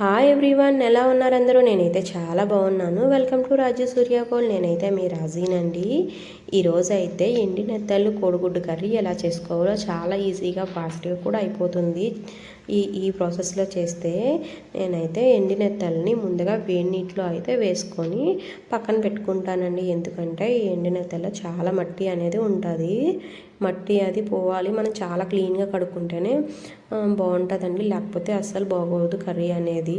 Hi everyone ఎలా ఉన్నారు అందరూ? నేనైతే చాలా బాగున్నాను. వెల్కమ్ టు రాజు సూర్యాపోల్ నేనైతే మీ రాజీనండి. ఈరోజు అయితే ఎండి నెత్తళ్ళు కోడిగుడ్డు కర్రీ ఎలా చేసుకోవాలో చాలా ఈజీగా ఫాస్ట్గా కూడా అయిపోతుంది. ఈ ఈ ప్రాసెస్లో చేస్తే నేనైతే ఎండి నెత్తల్ని ముందుగా వేడి నీటిలో అయితే వేసుకొని పక్కన పెట్టుకుంటానండి. ఎందుకంటే ఈ ఎండి నెత్తల్లో చాలా మట్టి అనేది ఉంటుంది. మట్టి అది పోవాలి. మనం చాలా క్లీన్గా కడుక్కుంటేనే బాగుంటుందండి. లేకపోతే అస్సలు బాగోదు కర్రీ అనేది.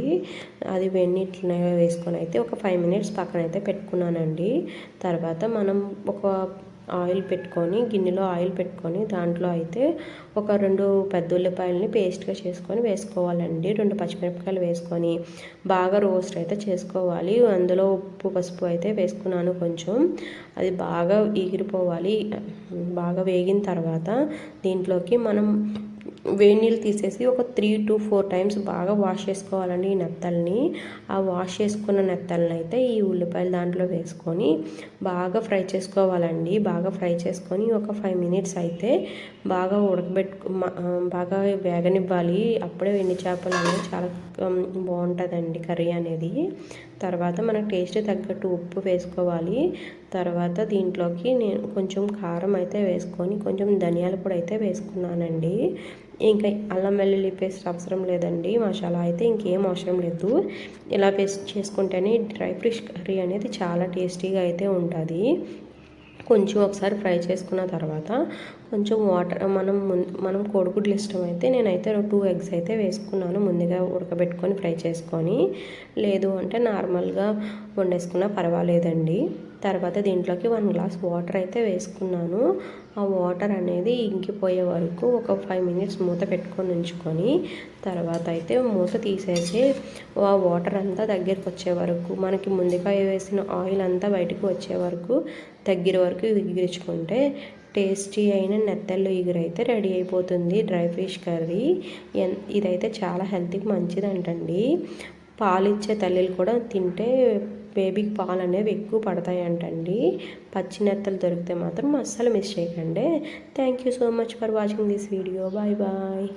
అది వెన్నీటిని వేసుకొని అయితే ఒక ఫైవ్ మినిట్స్ పక్కన అయితే పెట్టుకున్నానండి. తర్వాత మనం ఒక ఆయిల్ పెట్టుకొని గిన్నెలో ఆయిల్ పెట్టుకొని దాంట్లో అయితే ఒక రెండు పెద్ద ఉల్లిపాయలని పేస్ట్గా చేసుకొని వేసుకోవాలండి. రెండు పచ్చిమిరపకాయలు వేసుకొని బాగా రోస్ట్ అయితే చేసుకోవాలి. అందులో ఉప్పు పసుపు అయితే వేసుకున్నాను కొంచెం. అది బాగా ఎగిరిపోవాలి బాగా వేగిన తర్వాత దీంట్లోకి మనం వేడి నీళ్ళు తీసేసి ఒక త్రీ టు ఫోర్ టైమ్స్ బాగా వాష్ చేసుకోవాలండి ఈ నెత్తల్ని. ఆ వాష్ చేసుకున్న నెత్తల్ని అయితే ఈ ఉల్లిపాయలు దాంట్లో వేసుకొని బాగా ఫ్రై చేసుకోవాలండి. బాగా ఫ్రై చేసుకొని ఒక ఫైవ్ మినిట్స్ అయితే బాగా ఉడకబెట్టుకు బాగా వేగనివ్వాలి. అప్పుడే వెండి చేపలు అనేది చాలా బాగుంటుందండి కర్రీ అనేది. తర్వాత మనకు టేస్ట్ తగ్గట్టు ఉప్పు వేసుకోవాలి. తర్వాత దీంట్లోకి నేను కొంచెం కారం అయితే వేసుకొని కొంచెం ధనియాల పొడి అయితే వేసుకున్నానండి. ఇంకా అల్లం వెల్లుల్లి పేస్ట్ అవసరం లేదండి మసాలా అయితే ఇంకేం అవసరం లేదు. ఇలా పేస్ట్ చేసుకుంటేనే డ్రై ఫ్రిష్ కర్రీ అనేది చాలా టేస్టీగా అయితే ఉంటుంది. కొంచెం ఒకసారి ఫ్రై చేసుకున్న తర్వాత కొంచెం వాటర్ మనం మనం కోడిగుడ్లు ఇష్టమైతే నేనైతే టూ ఎగ్స్ అయితే వేసుకున్నాను ముందుగా ఉడకబెట్టుకొని ఫ్రై చేసుకొని. లేదు అంటే నార్మల్గా వండేసుకున్నా పర్వాలేదండి. తర్వాత దీంట్లోకి వన్ గ్లాస్ వాటర్ అయితే వేసుకున్నాను. ఆ వాటర్ అనేది ఇంకిపోయే వరకు ఒక ఫైవ్ మినిట్స్ మూత పెట్టుకొని ఉంచుకొని తర్వాత అయితే మూత తీసేసి ఆ వాటర్ అంతా దగ్గరికి వచ్చే వరకు మనకి ముందుగా వేసిన ఆయిల్ అంతా బయటకు వచ్చే వరకు దగ్గర వరకు విగిరించుకుంటే టేస్టీ అయిన నెత్తళ్ళు ఎగురైతే రెడీ అయిపోతుంది. డ్రై ఫిష్ కర్రీ ఇదైతే చాలా హెల్త్కి మంచిదంటండి. పాలిచ్చే తల్లిలు కూడా తింటే బేబీకి పాలు అనేవి ఎక్కువ పడతాయంటండి. పచ్చి నెత్తలు దొరికితే మాత్రం అస్సలు మిస్ చేయకండి. Thank you so much for watching this video bye bye